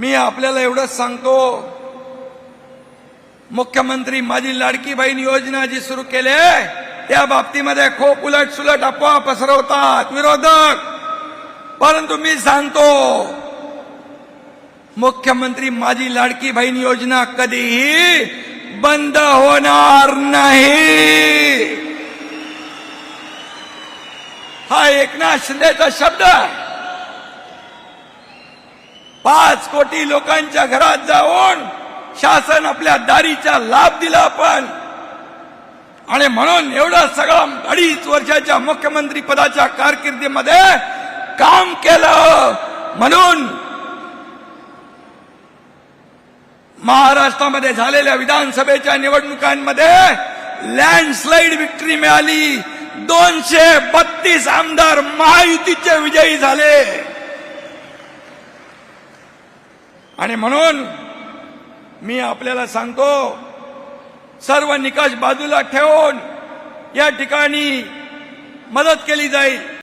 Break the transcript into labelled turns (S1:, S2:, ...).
S1: मी आपल्याला एवढंच सांगतो मुख्यमंत्री माझी लाडकी बहीण योजना जी सुरू केली त्या बाबतीमध्ये खूप उलट सुलट अफवा पसरवतात विरोधक. परंतु मी सांगतो मुख्यमंत्री माझी लाडकी बहीण योजना कधीही बंद होणार नाही. हा एकनाथ शिंदेचा शब्द आहे. पाच कोटी लोकांच्या घरात जाऊन शासन आपल्या दारीचा लाभ दिला आपण. आणि म्हणून एवढा सगळा अडीच वर्षाच्या मुख्यमंत्री पदाच्या कारकिर्दीमध्ये काम केलं. म्हणून महाराष्ट्रामध्ये झालेल्या विधानसभेच्या निवडणुकांमध्ये लँडस्लाइड विक्ट्री मिळाली. दोनशे बत्तीस आमदार महायुतीचे विजयी झाले. आणि म्हणून मी आपल्याला सांगतो सर्व निकष बाजूला ठेवून या ठिकाणी मदत केली जाईल.